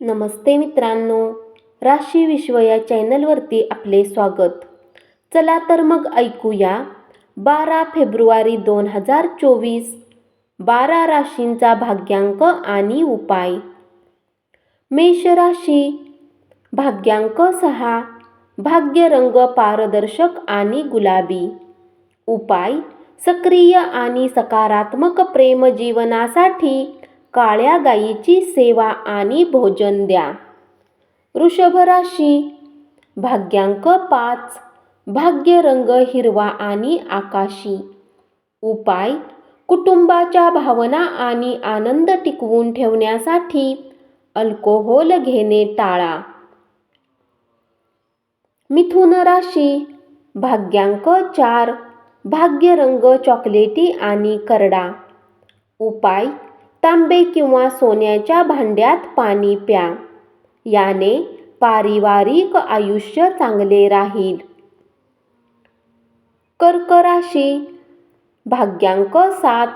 नमस्ते मित्रांनो राशी विश्व या चॅनलवरती आपले स्वागत. चला तर मग ऐकूया बारा फेब्रुवारी दोन हजार चोवीस बारा राशींचा भाग्यांक आणि उपाय. मेष राशी भाग्यांक सहा भाग्यरंग पारदर्शक आणि गुलाबी. उपाय सक्रिय आणि सकारात्मक प्रेम जीवनासाठी काळ्या गायीची सेवा आणि भोजन द्या. वृषभ राशी भाग्यांक पाच भाग्यरंग हिरवा आणि आकाशी. उपाय कुटुंबाच्या भावना आणि आनंद टिकवून ठेवण्यासाठी अल्कोहोल घेणे टाळा. मिथुन राशी भाग्यांक चार भाग्यरंग चॉकलेटी आणि करडा. उपाय तांबे किंवा सोन्याच्या भांड्यात पाणी प्या. याने पारिवारिक आयुष्य चांगले राहील. कर्क राशी भाग्यांक सात.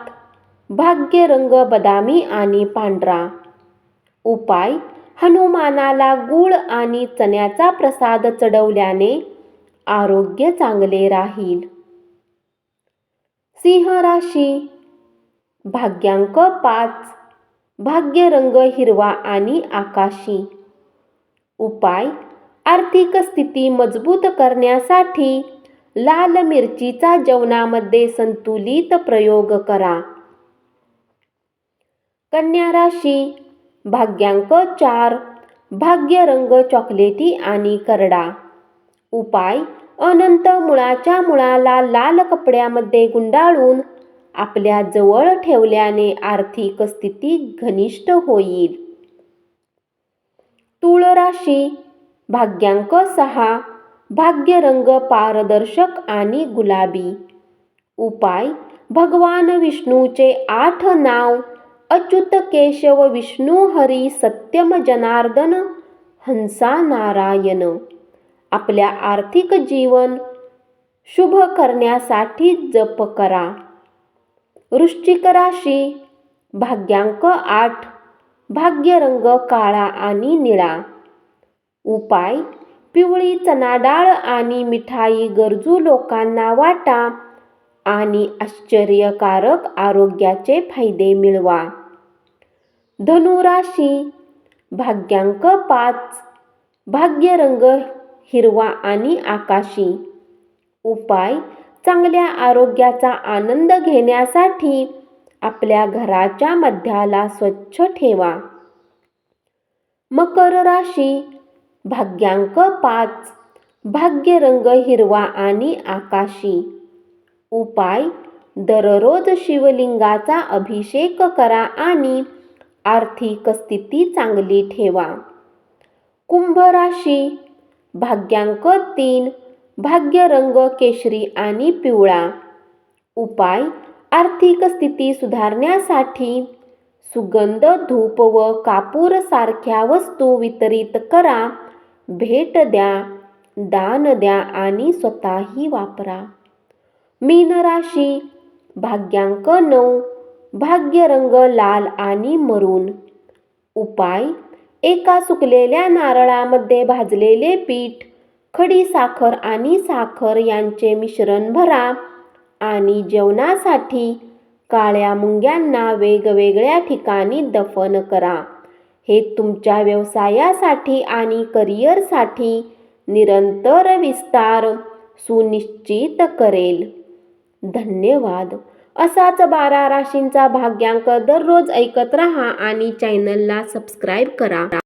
भाग्यरंग बदामी आणि पांढरा. उपाय हनुमानाला गूळ आणि चण्याचा प्रसाद चढवल्याने आरोग्य चांगले राहील. सिंह राशी भाग्यांक पाच. भाग्यरंग हिरवा आणि आकाशी. उपाय आर्थिक स्थिती मजबूत करण्यासाठी लाल मिरचीचा जेवणामध्ये संतुलित प्रयोग करा. कन्या राशी भाग्यांक चार. भाग्यरंग चॉकलेटी आणि करडा. उपाय अनंत मुळाच्या मुळाला लाल कपड्यामध्ये गुंडाळून आपल्या जवळ ठेवल्याने आर्थिक स्थिती घनिष्ठ होईल. तूळ राशी भाग्यांक सहा भाग्यरंग पारदर्शक आणि गुलाबी. उपाय भगवान विष्णूचे आठ नाव अच्युत केशव विष्णू हरी सत्यम जनार्दन हंसा नारायण. आपल्या आर्थिक जीवन शुभ करण्यासाठी जप करा. वृश्चिक राशी भाग्यांक आठ भाग्यरंग काळा आणि निळा. उपाय पिवळी चणाडाळ आणि मिठाई गरजू लोकांना वाटा आणि आश्चर्यकारक आरोग्याचे फायदे मिळवा. धनुराशी भाग्यांक पाच भाग्यरंग हिरवा आणि आकाशी. उपाय चांगल्या आरोग्याचा आनंद घेण्यासाठी आपल्या घराच्या मध्याला स्वच्छ ठेवा. मकर राशी भाग्यांक पाच भाग्यरंग हिरवा आणि आकाशी. उपाय दररोज शिवलिंगाचा अभिषेक करा आणि आर्थिक स्थिती चांगली ठेवा. कुंभ राशी भाग्यांक तीन भाग्यरंग केशरी आणि पिवळा. उपाय आर्थिक स्थिती सुधारण्यासाठी सुगंध धूप व कापूर सारख्या वस्तू वितरित करा. भेट द्या दान द्या आणि स्वतःही वापरा. मीन राशी भाग्यांक नऊ भाग्यरंग लाल आणि मरून. उपाय एका सुकलेल्या नारळामध्ये भाजलेले पीठ खडी साखर आणि साखर यांचे मिश्रण भरा आणि जेवणासाठी काळ्या मुंग्यांना वेगवेगळ्या ठिकाणी दफन करा. हे तुमच्या व्यवसायासाठी आणि करिअरसाठी निरंतर विस्तार सुनिश्चित करेल. धन्यवाद. असाच बारा राशींचा भाग्यांक दररोज ऐकत रहा आणि चॅनलला सबस्क्राईब करा.